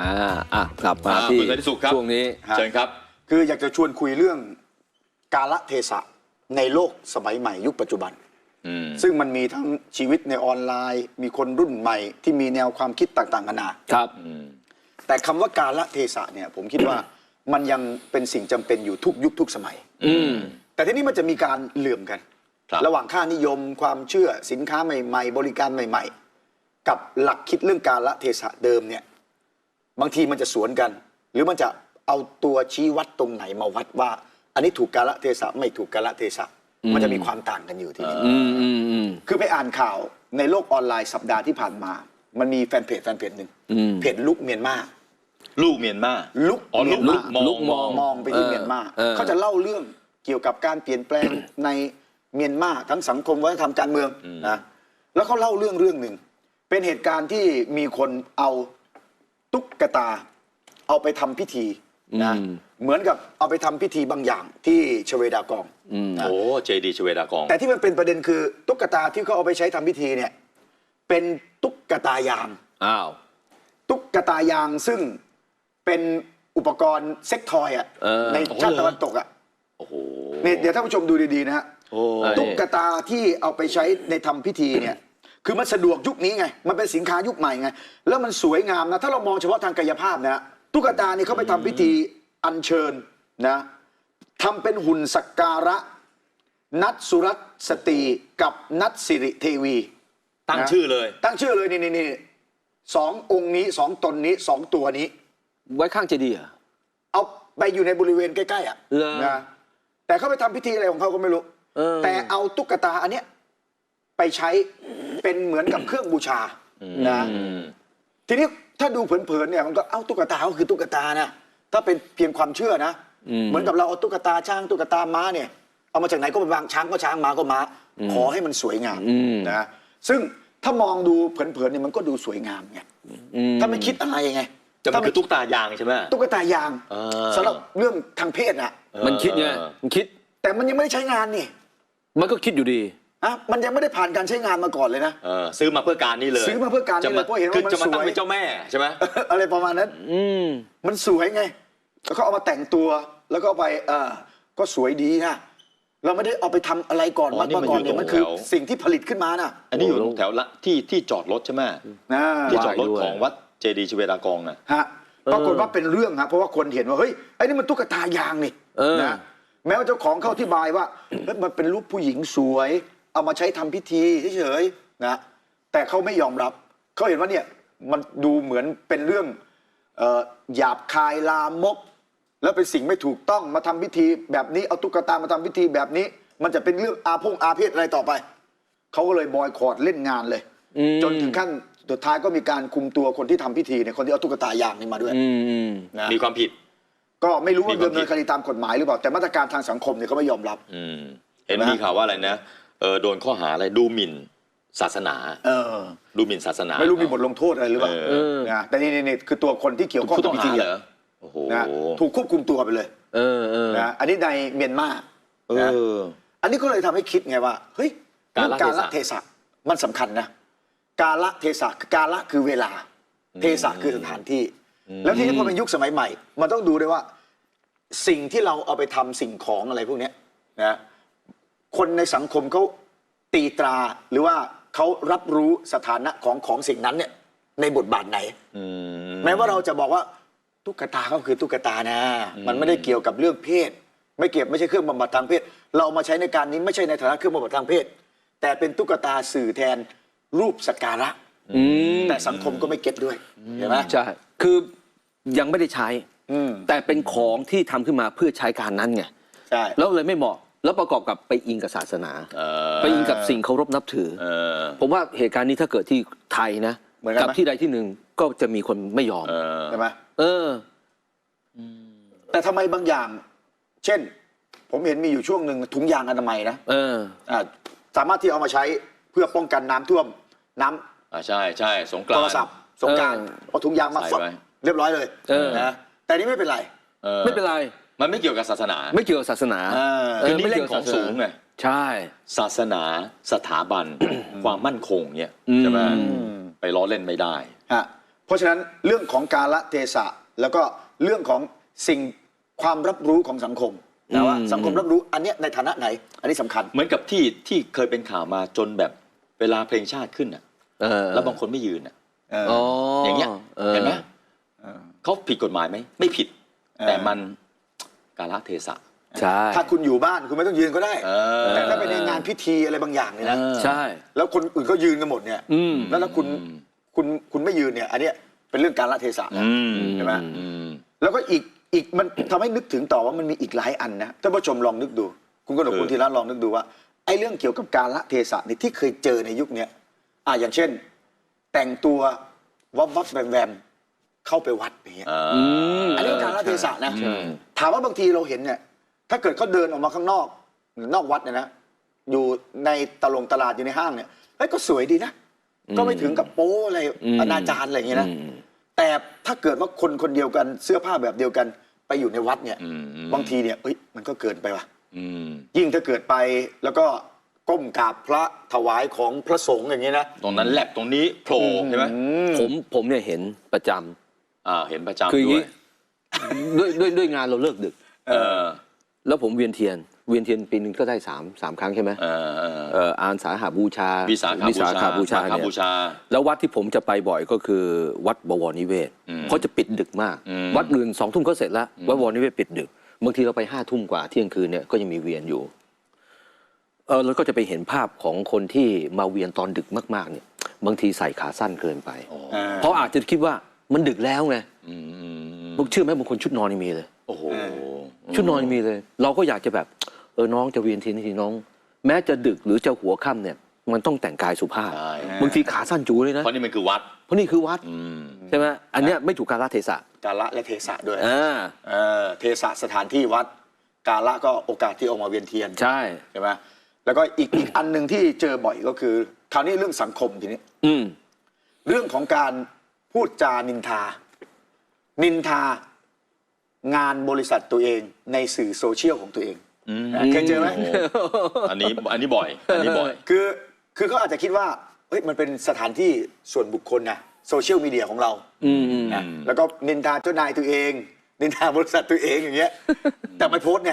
อ่าอะกลับมาอ่าที่คุณสันติสุขครับ ช่วงนี้ เชิญครับ คืออยากจะชวนคุยเรื่องกาลเทศะในโลกสมัยใหม่ยุคปัจจุบัน อืม ซึ่งมันมีทั้งชีวิตในออนไลน์ มีคนรุ่นใหม่ที่มีแนวความคิดต่างๆกันานาครับ แต่คำว่ากาลเทศะเนี่ยผมคิดว่า มันยังเป็นสิ่งจำเป็นอยู่ทุกยุคทุกสมัย อืม แต่ทีนี้มันจะมีการเหลื่อมกัน ครับ ระหว่างค่านิยมความเชื่อสินค้าใหม่ ๆ บริการใหม่ๆ กับหลักคิดเรื่องกาลเทศะเดิมเนี่ยบางทีมันจะสวนกัน หรือมันจะเอาตัวชี้วัดตรงไหนมาวัดว่า อันนี้ถูกกาลเทศะไม่ถูกกาลเทศะมันจะมีความต่างกันอยู่ทีนี้อืมอืมอืมคือไปอ่านข่าวในโลกออนไลน์สัปดาห์ที่ผ่านมา มันมีแฟนเพจแฟนเพจหนึ่งอืมเพจลุกเมียนมาลูกเมียนมาลุกอ๋อลุกเมียนมาลุกมองลุกมองไปที่เออเมียนมาเออเขาจะเล่าเรื่องเกี่ยวกับการเปลี่ยนแปลงในเมียนมาทั้งสังคมวัฒนธรรมการเมืองนะแล้วเขาเล่าเรื่องเรื่องหนึ่ง เป็นเหตุการณ์ที่มีคนเอาตุ๊กตา เอาไปทำพิธีนะอืมเหมือนกับเอาไปทำพิธีบางอย่างที่ชเวดากอง อืมนะโอ้เจดีชเวดากอง แต่ที่มันเป็นประเด็นคือตุ๊กตาที่เขาเอาไปใช้ทำพิธีเนี่ยเป็นตุ๊กตายาง อ้าว ตุ๊กตายางซึ่งเป็นอุปกรณ์เซ็กทอยอะเออ ในชาติตะวันตกอะโอ้โหนี่เดี๋ยวท่านผู้ชมดูดีๆนะฮะโอ้เออตุ๊กตาที่เอาไปใช้ในทำพิธีเนี่ย คือมันสะดวกยุคนี้ไง มันเป็นสินค้ายุคใหม่ไง แล้วมันสวยงามนะ ถ้าเรามองเฉพาะทางกายภาพนะฮะตุ๊กตานี่เขาไปทำพิธีอัญเชิญนะทำเป็นหุ่นสักการะ นัทสุรัตน์สตรีกับนัทสิริเทวี ตั้งชื่อเลย ตั้งชื่อเลยนี่นี่นี่สององค์นี้สองตนนี้สองตัวนี้ ไว้ข้างเจดีย์เหรอเอาไปอยู่ในบริเวณใกล้ๆอะเหรอนะแต่เขาไปทำพิธีอะไรของเขาก็ไม่รู้เออแต่เอาตุ๊กตาอันเนี้ย ไปใช้เป็นเหมือนกับเครื่องบูชานะอืมทีนี้ถ้าดูเผินๆเนี่ยมันก็เอ้าตุ๊กตาก็คือตุ๊กตานะถ้าเป็นเพียงความเชื่อนะ เหมือนกับเราเอาตุ๊กตาช้างตุ๊กตาม้าเนี่ย เอามาจากไหนก็ไปวางช้างก็ช้างม้าก็ม้า ขอให้มันสวยงามอืมนะซึ่งถ้ามองดูเผินๆเนี่ยมันก็ดูสวยงามไงอืมถ้าไม่คิดอะไรไงจะมันคือตุ๊กตายางใช่ไหมตุ๊กตายางเออสำหรับเรื่องทางเพศนะมันคิดไงมันคิด แต่มันยังไม่ได้ใช้งานนี่ มันก็คิดอยู่ดี อะมันยังไม่ได้ผ่านการใช้งานมาก่อนเลยนะ เออซื้อมาเพื่อการนี้เลยซื้อมาเพื่อการนี้จะเลยเพราะเห็นว่าคือมันจะมาตั้งสวยเป็นเจ้าแม่ใช่ไหม อะไรประมาณนั้น อืม มันสวยไง แล้วก็เอามาแต่งตัว แล้วก็เอาไปเออก็สวยดีนะ เราไม่ได้เอาไปทำอะไรก่อนอ๋อมานี่มันก่อนอยู่เนี่ยมันตรงคือแถว สิ่งที่ผลิตขึ้นมาน่ะอันนี้อยู่แถวละที่ที่จอดรถใช่ไหมนะที่จอดรถด้วยของวัดเจดีชเวดากองน่ะ ฮะปรากฏว่าเป็นเรื่องครับเพราะว่าคนเห็นว่า เฮ้ย ไอ้นี่มันตุ๊กตายางนี่เออ นะ แม้ว่าเจ้าของเขาอธิบายว่าเฮ้ยมันเป็นรูปผู้หญิงสวย เอามาใช้ทำพิธีเฉยๆนะแต่เขาไม่ยอมรับเขาเห็นว่าเนี่ยมันดูเหมือนเป็นเรื่องเอ่อหยาบคายลามก แล้วเป็นสิ่งไม่ถูกต้องมาทำพิธีแบบนี้เอาตุ๊กตามาทำพิธีแบบนี้ มันจะเป็นเรื่องอาพงอาเพศอะไรต่อไปเขาก็เลยบอยคอรดเล่นงานเลยอืมจนถึงขั้นสุดท้ายก็มีการคุมตัวคนที่ทำพิธีเนี่ยคนที่เอาตุ๊กตายางนี่มาด้วยอืมอืมนะมีความผิด ก็ไม่รู้ว่ามีความดำเนินคดีตามกฎหมายหรือเปล่าแต่มาตรการทางสังคมเนี่ยเขาไม่ยอมรับอืมเห็นนะมีข่าวว่าอะไรนะ เออโดนข้อหาอะไรดูหมิ่นศาสนา เออ ดูหมิ่นศาสนาไม่รู้มีบทลงโทษอะไรหรือเปล่าเออ นะแต่นี่นี่นี่คือตัวคนที่เกี่ยวข้องผู้ต้องกับหาพิธีเหรอโอ้โหนะถูกควบคุมตัวไปเลยเออเออนะอันนี้ในเมียนมาเอนะอ อันนี้ก็เลยทำให้คิดไงว่าเฮ้ยกาลเรื่องกาลเทศะเทศะมันสำคัญนะกาลเทศะคือกาละคือเวลา เทศะคือสถานที่ แล้วทีนี้พอเป็นยุคสมัยใหม่ มันต้องดูด้วยว่า สิ่งที่เราเอาไปทำสิ่งของอะไรพวกเนี้ยนะ คนในสังคมเขาตีตราหรือว่าเขารับรู้สถานะของของสิ่งนั้นเนี่ยในบทบาทไหน อืม แม้ว่าเราจะบอกว่าตุ๊กตาก็คือตุ๊กตานะ มันไม่ได้เกี่ยวกับเรื่องเพศ ไม่เกี่ยวไม่ใช่เครื่องบำบัดทางเพศ เราเอามาใช้ในการนี้ไม่ใช่ในฐานะเครื่องบำบัดทางเพศ แต่เป็นตุ๊กตาสื่อแทนรูปสักการะอืมแต่สังคมก็ไม่เก็ตด้วยเห็นไหมใช่คือยังไม่ได้ใช้ อืมแต่เป็นของที่ทำขึ้นมาเพื่อใช้การนั้นไง ใช่ แล้วเลยไม่เหมาะ แล้วประกอบกับไปอิงกับศาสนาเออไปอิงกับสิ่งเคารพนับถือเออผมว่าเหตุการณ์นี้ถ้าเกิดที่ไทยนะเหมือนกันไหมกัที่ใดที่หนึ่งก็จะมีคนไม่ยอมเออใช่ไหมเออ แต่ทำไมบางอย่าง เช่น ผมเห็นมีอยู่ช่วงหนึ่งถุงยางอนามัยนะเออ อ่าสามารถที่เอามาใช้เพื่อป้องกันน้ำท่วมน้ำอ่าใช่ใช่สงกรานโทต์ รศัพท์สงกรารเออเอาถุงยางมาใส่ฝักไว้ เรียบร้อยเลยเออ นะแต่นี่ไม่เป็นไรออไม่เป็นไร มันไม่เกี่ยวกับศาสนาไม่เกี่ยวกับศาสนาเออเอคืออนี่ไม่เล่เกี่ยนวของสูงไงใช่ ศาสนาสถาบัน ความมั่นคงเนี่ยอืมใช่ไหมอืมเไปล้อเล่นไม่ได้ ฮะเพราะฉะนั้นเรื่องของกาละเทศะแล้วก็เรื่องของสิ่งความรับรู้ของสังคมนะว่าอืมสังคมรับรู้อันเนี้ยในฐานะไหน อันนี้สำคัญ เหมือนกับที่ที่เคยเป็นข่าวมาจนแบบเวลาเพลงชาติขึ้นอะเออแล้วบางคนไม่ยืนอะเอออ๋อออย่างเงี้ยออเห็นไหมเออเขาผิดกฎหมายไหมไม่ผิด เออ แต่มัน กาลเทศะ ใช่ ถ้าคุณอยู่บ้านคุณไม่ต้องยืนก็ได้เออแต่ถ้าไปในงานพิธีอะไรบางอย่างเนี่ยนะเออใช่ แล้วคนอื่นก็ยืนกันหมดเนี่ย อืม แล้วถ้าคุณคุณคุณไม่ยืนเนี่ย อันเนี้ยเป็นเรื่องการละเทศะนะอืมใช่ไหม อืม แล้วก็อีกอีกมันทำให้นึกถึงต่อว่ามันมีอีกหลายอันนะท่านผู้ชมลองนึกดู คุณกนกคือคุณธีระลองนึกดูว่าไอ้เรื่องเกี่ยวกับการละเทศะเนี่ยที่เคยเจอในยุคเนี้ยอ่าอย่างเช่น แต่งตัววับวับแวมแวม เข้าไปวัดอย่างเงี้ยอ่ามอันนี้ก็การละเทศะนะใช่ถามว่าบางทีเราเห็นเนี่ย ถ้าเกิดเขาเดินออกมาข้างนอกหรือนอกวัดเนี่ยนะอยู่ในตลงตลาดอยู่ในห้างเนี่ยเฮ้ยก็สวยดีนะก็ไม่ถึงกับโป๊อะไรอืมอนาจารอะไรอย่างเงี้ยนะอืมแต่ถ้าเกิดว่าคนคนเดียวกันเสื้อผ้าแบบเดียวกันไปอยู่ในวัดเนี่ยอืมอืมบางทีเนี่ยเอ้ยมันก็เกินไปว่ะอืมยิ่งถ้าเกิดไปแล้วก็ก้มกราบพระถวายของพระสงฆ์อย่างเงี้ยนะ ตรงนั้นแลบตรงนี้โผล่ใช่ไหมอืมผมผมเนี่ยเห็นประจำ อ่าเห็นประจำคืออย่างด้วนี้ย ด้วยด้วยด้วยงานเราเลิกดึก เออแล้วผมเวียนเทียน เวียนเทียนปีนึงก็ได้สามสามครั้งใช่ไหมเออเออเอ่ออานสาหาบูชาวิสาขาบูชาขาบูชามาฆเนี่ย บูชา แล้ววัดที่ผมจะไปบ่อยก็คือวัดบวรนิเวศอืมเพราะจะปิดดึกมาก อืม วัดอื่นสองทุ่มก็เสร็จแล้ว วัดบวรนิเวศปิดดึกบางทีเราไปห้าทุ่มกว่าเที่ยงคืนเนี่ยก็ยังมีเวียนอยู่เออแล้วก็จะไปเห็นภาพของคนที่มาเวียนตอนดึกมากๆเนี่ย บางทีใส่ขาสั้นเกินไปอ๋ออ่าเพราะอาจจะคิดว่า มันดึกแล้วไงอืมอืมอืมพวกเชื่อไหมบางคนชุดนอนยังมีเลย โอ้โหชุดนอนยังมีเลย เราก็อยากจะแบบ เออน้องจะเวียนทีนี้ทีน้อง แม้จะดึกหรือจะหัวค่ำเนี่ย มันต้องแต่งกายสุภาพใช่บางทีขาสั้นจูเลยนะเพราะนี่มันคือวัด เพราะนี่คือวัดอืมใช่ไหมอันเนี้ยไม่ถูกกาลเทศะกาละและเทศะด้วยอ่าเออเทศะสถานที่วัด กาละก็โอกาสที่ออกมาเวียนเทียนใช่ใช่ไหมแล้วก็อีกอีกอันหนึ่งที่เจอบ่อยก็คือคราวนี้เรื่องสังคมทีนี้ อืมเรื่องของการ พูดจานินทา นินทางานบริษัทตัวเองในสื่อโซเชียลของตัวเองอืมเคยเจอไหมโอ้อันนี้อันนี้บ่อย อันนี้บ่อย คือคือเขาอาจจะคิดว่าเฮ้ยมันเป็นสถานที่ส่วนบุคคลนะโซเชียลมีเดียของเราอืมอืมนะแล้วก็นินทาเจ้านายตัวเอง นินทาบริษัทตัวเองอย่างเงี้ย แต่ไม่โพสต์ไง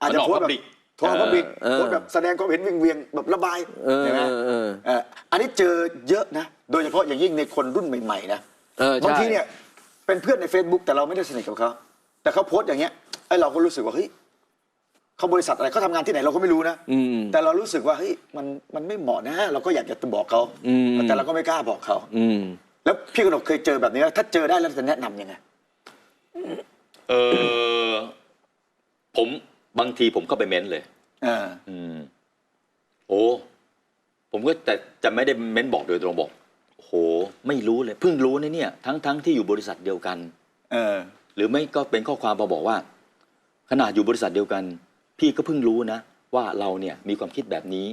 อาจจะโพสต์แบบมันออก public โพสต์พับลิกเออโพสต์แบบแสดงความเห็นเวียงๆแบบระบายเออใช่ไหมเออเออเอ่ออันนี้เจอเยอะนะ โดยเฉพาะอย่างยิ่งในคนรุ่นใหม่ๆนะ เออใช่ บางทีเนี่ยเป็นเพื่อนใน Facebook แต่เราไม่ได้สนิทกับเขาแต่เขาโพสต์อย่างเงี้ยไอ้เราก็รู้สึกว่าเฮ้ยเขาบริษัทอะไรเขาทำงานที่ไหนเราก็ไม่รู้นะอืมแต่เรารู้สึกว่าเฮ้ยมันมันไม่เหมาะนะ เราก็อยากจะบอกเขาอืม แต่เราก็ไม่กล้าบอกเขา อืม แล้วพี่กนกเคยเจอแบบนี้ไหมถ้าเจอได้แล้วจะแนะนำยังไง เออ ผมบางทีผมก็ไปเม้นเลยเอออืม โอ้ ผมก็แต่จะไม่ได้เม้นบอกโดยตรงบอกโห ไม่รู้เลยเพิ่งรู้นะเนี่ยทั้งทั้งที่อยู่บริษัทเดียวกัน เออ หรือไม่ก็เป็นข้อความมาบอกว่า ขนาดอยู่บริษัทเดียวกัน พี่ก็เพิ่งรู้นะ ว่าเราเนี่ยมีความคิดแบบนี้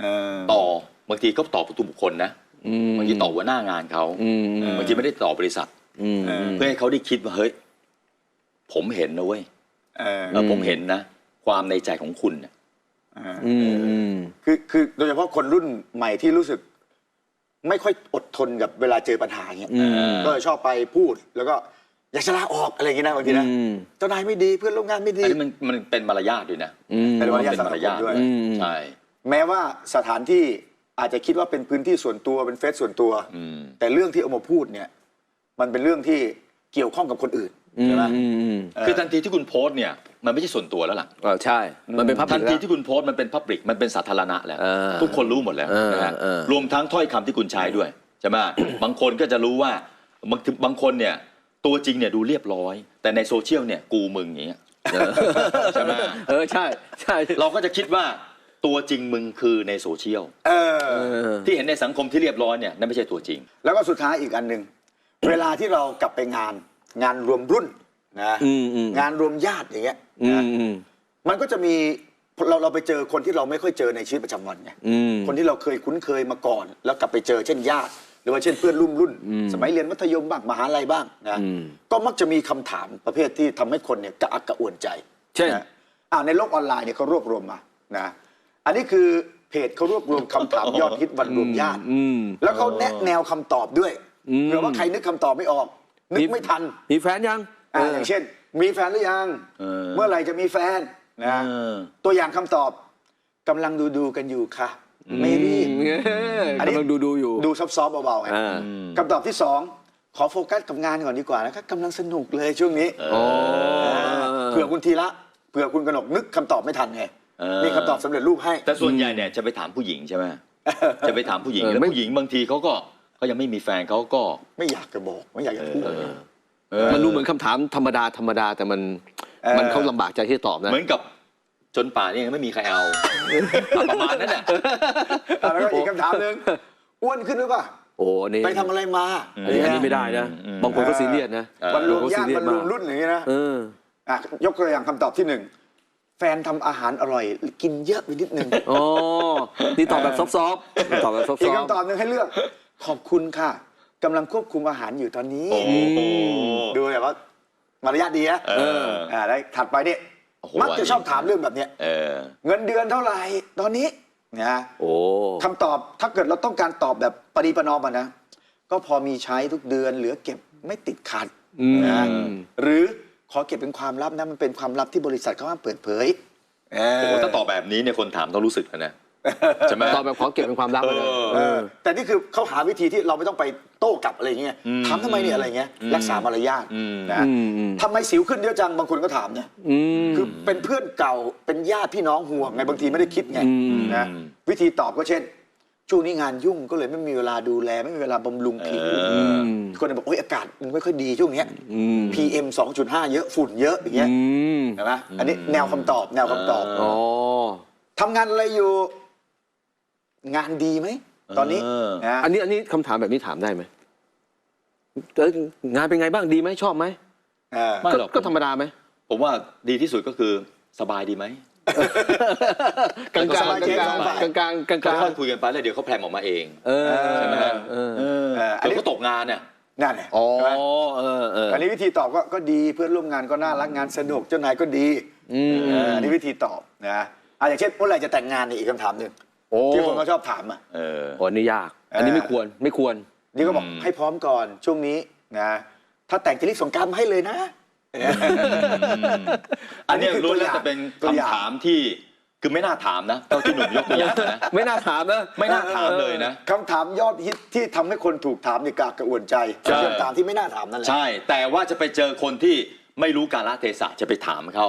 เออต่อบางทีก็ต่อประตูบุคคลนะอืมบางทีต่อหัวหน้างานเขาอืมอืมบางทีไม่ได้ต่อบริษัท อืมเออเพื่อให้เขาได้คิดว่าเฮ้ยผมเห็นนะเว้ยเออเออผมเห็นนะ ความในใจของคุณน่ะ เอออืมอืม คือคือโดยเฉพาะคนรุ่นใหม่ที่รู้สึก ไม่ค่อยอดทนกับเวลาเจอปัญหาอย่างเงี้ยอืมก็ชอบไปพูดแล้วก็อยากจะลาออกอะไรอย่างเงี้ยนะบางทีนะอืมเจ้านายไม่ดีเพื่อนร่วมงานไม่ดีอันนี้มันมันเป็นมารยาทด้วยนะอืมเป็นมารยาทเป็นมารยาทด้วยอืมใช่แม้ว่าสถานที่อาจจะคิดว่าเป็นพื้นที่ส่วนตัวเป็นเฟซส่วนตัวอืมแต่เรื่องที่เอามาพูดเนี่ย มันเป็นเรื่องที่เกี่ยวข้องกับคนอื่นอืม ใช่ไหมอืมอืมเออคือทันทีที่คุณโพสต์เนี่ยมันไม่ใช่ส่วนตัวแล้วล่ะเออใช่ มันเป็นพับทันทีแล้วที่คุณโพสต์มันเป็นพับลิกมันเป็นสาธารณะแล้วเออทุกคนรู้หมดแล้วเออนะฮะเออรวมทั้งถ้อยคำที่คุณใช้ด้วยใช่ไหมบางคนก็จะรู้ว่าบางบางคนเนี่ยตัวจริงเนี่ยดูเรียบร้อย แต่ในโซเชียลเนี่ยกูมึงอย่างเงี้ยใช่ไหมเออใช่ใช่เราก็จะคิดว่าตัวจริงมึงคือในโซเชียลเออเออที่เห็นในสังคมที่เรียบร้อยเนี่ยนั่นไม่ใช่ตัวจริง แล้วก็สุดท้ายอีกอันหนึ่งเวลาที่เรากลับไปงาน งานรวมรุ่นนะอืมอืมงานรวมญาติอย่างเงี้ยอืนะมอืมมันก็จะมีเราเราไปเจอคนที่เราไม่ค่อยเจอในชีวิตประจำวันไงอืมคนที่เราเคยคุ้นเคยมาก่อน แล้วกลับไปเจอเช่นญาติ หรือว่าเช่นเพื่อนรุ่นรุ่นอืมสมัยเรียนมัธยมบ้างมหาลัยบ้างนะอืมก็มักจะมีคำถามประเภทที่ทำให้คนเนี่ยกระอักกระอ่วนใจ เช่นนะอ่าในโลกออนไลน์เนี่ยเขารวบรวมมานะอันนี้คือเพจเขารวบรวมคำถามยอดฮิตวันรวมญาติอืมแล้วเขาแนะแนวคำตอบด้วยอืมเผื่อว่าใครนึกคำตอบไม่ออก นึกไม่ทันมีแฟนยังอ่าอย่างเช่น มีแฟนหรือยังเออเมื่อไหร่จะมีแฟนนะเออตัวอย่างคำตอบกำลังดูดูๆกันอยู่ค่ะไม่รีบเอออันนี้กำลังดูดูอยู่ ดูซอฟต์ๆเบาๆไงอ่าคำตอบที่สองขอโฟกัสกับงานก่อนดีกว่านะครับกำลังสนุกเลยช่วงนี้เออเผื่อคุณทีละเผื่อคุณกนกนึกคำตอบไม่ทันไงเออนี่คำตอบสำเร็จรูปให้ แต่ส่วนใหญ่เนี่ยจะไปถามผู้หญิงใช่ไหมจะไปถามผู้หญิงเออแล้วไม่ผู้หญิงบางทีเขาก็ เขายังไม่มีแฟนเขาก็ ไม่อยากจะบอก ไม่อยากจะพูด เออ เออมันดูเหมือนคำถามธรรมดาธรรมดาแต่มันเออ มันเขาลำบากใจที่จะตอบนะเหมือนกับจนป่านนี้ยังไม่มีใครเอา ประมาณนั้นแหละอะแล้วก็อีกคำถามหนึ่งอ้วนขึ้นหรือเปล่าโอ้อันนี้ไปทำอะไรมาอันนี้อันนี้ไม่ได้นะอืมบางคนก็ซีเรียสนะเออวันรวมญาติโอ้โหซีเรียวัสนรวมมากรุ่นอย่างนี้นะเออ อะยกตัวอย่างคำตอบที่หนึ่งแฟนทำอาหารอร่อย กินเยอะไปนิดนึง อ๋อ นี่ตอบแบบซอฟต์ๆตอบแบบซอฟต์อีกคำตอบหนึ่งให้เลือก ขอบคุณค่ะกำลังควบคุมอาหารอยู่ตอนนี้ โอ้โห ดูแบบว่ามารยาทดีนะเออ อ่าได้ถัดไปเนี่ยโอ้โหมักจะชอบถามเรื่องแบบเนี้ยเออ เงินเดือนเท่าไหร่ตอนนี้นะโอ้ คำตอบถ้าเกิดเราต้องการตอบแบบปรีประนอมอะนะ ก็พอมีใช้ทุกเดือนเหลือเก็บไม่ติดขัดอืม นะหรือขอเก็บเป็นความลับนะ มันเป็นความลับที่บริษัทเขาห้ามเปิดเผยเออโอ้โหถ้าตอบแบบนี้เนี่ยคนถามต้องรู้สึกแล้วนะ ใช่ไหม ตอบแบบขอเก็บเป็นความลับไปเลยเออเออ แต่นี่คือเขาหาวิธีที่เราไม่ต้องไปโต้กลับอะไรอย่างเงี้ยอืมถามทำไมเนี่ยอะไรเงี้ยอืมรักษามารยาทอืมนะอืมอืมทำไมสิวขึ้นเยอะจังบางคนก็ถามเนี่ยอืมคือเป็นเพื่อนเก่าเป็นญาติพี่น้องห่วงไงบางทีไม่ได้คิดไงอืมนะวิธีตอบก็เช่นช่วงนี้งานยุ่งก็เลยไม่มีเวลาดูแล ไม่มีเวลาบำรุงผิวเออคนจะบอกโอ้ยอากาศมันไม่ค่อยดีช่วงเนี้ยอืม PM 2.5 เยอะฝุ่นเยอะอย่างเงี้ยอืมเห็นไหมอันนี้แนวคำตอบแนวคำตอบอ๋อทำงานอะไรอยู่ งานดีไหมตอนนี้เออนะอันนี้อันนี้คำถามแบบนี้ถามได้ไหมเอ้ยงานเป็นไงบ้างดีไหมชอบไหมเออไม่ก็หรอกก็ธรรมดาไหม ผมว่าดีที่สุดก็คือสบายดีไหม กลางกลางสบายใจ กลางสบายกลางกลางกลางกลางค่อยๆคุยกันไปแล้วเดี๋ยวเขาแพรมออกมาเองเออใช่ไหมฮะเออเออเอออันนี้เดี๋ยวเขาตกงานเนี่ยนั่นแหละอ๋อใช่ไหมเออเอออันนี้วิธีตอบก็ก็ดีเพื่อนร่วมงานก็น่ารักงานสนุกเจ้านายก็ดีอืม เอออันนี้วิธีตอบนะอะอย่างเช่นเมื่อไหร่จะแต่งงานนี่อีกคำถามหนึ่ง โอ้ที่คนเขาชอบถามอะ เออ โอ้อันนี้ยาก อันนี้ไม่ควรไม่ควร นี่ก็บอกอืมให้พร้อมก่อนช่วงนี้นะ ถ้าแต่งจะรีบส่งกรารมาให้เลยนะ อันเนี้ยอันนี้คือรู้ตัวแล้วอย่างจะเป็นตัวอย่างคำถามที่คือไม่น่าถามนะเท่าที่หนุ่มยกตัวอย่างนะไม่น่าถามนะไม่น่าถามเลยนะคำถามยอดฮิตที่ทำให้คนถูกถามในกากกระอ่วนใจใช่เป็นคำถามที่ไม่น่าถามนั่นแหละใช่ แต่ว่าจะไปเจอคนที่ ไม่รู้กาลเทศะจะไปถามเขา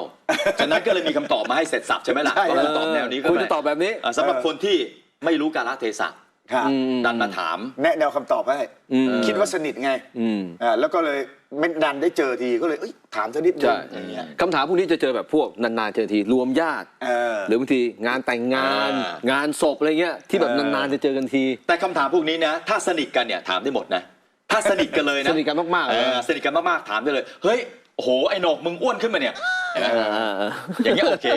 ฉะนั้นก็เลยมีคำตอบมาให้เสร็จสับใช่ไหมล่ะใช่ ก็คือตอบแนวนี้ก็คุณได้จะตอบแบบนี้ อะสำหรับคนที่ไม่รู้กาลเทศะครับอืม ดันมาถาม แนะแนวคำตอบให้อืม คิดว่าสนิทไงอืมอ่าแล้วก็เลยไม่ดันได้เจอทีก็เลยเอ้ยถามสักนิดนึใช่งอย่างเงี้ยคำถามพวกนี้จะเจอแบบพวกนานๆเจอทีรวมญาติ เออ หรือบางทีงานแต่งงาน อ่า งานศพอะไรเงี้ยที่แบบเออ นานๆจะเจอกันที แต่คำถามพวกนี้นะ ถ้าสนิทกันเนี่ยถามได้หมดนะ ถ้าสนิทกันเลยนะสนิทกันมากๆเอเลยอสนิทกันมากๆถามได้เลย เฮ้ย โอ้โหไอ้หนกมึงอ้วนขึ้นมาเนี่ยเห็นไหมเออเออเอออย่างเงี้ยโอเค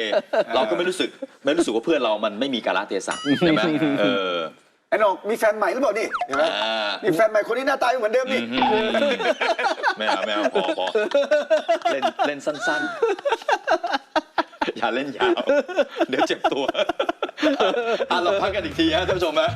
เราก็ไม่รู้สึกไม่รู้สึกว่าเพื่อนเรามันไม่มีกาลเทศะใช่ไหมเออไอ้หนกมีแฟนใหม่หรือเปล่านี่เห็นไหมอ่า มีแฟนใหม่คนนี้หน้าตาเหมือนเดิมนี่ ไม่เอาไม่เอาพอพอเล่นเล่นสั้นๆ อย่าเล่นยาว เดี๋ยวเจ็บตัวอะเราพักกันอีกทีฮะท่านผู้ชมฮะ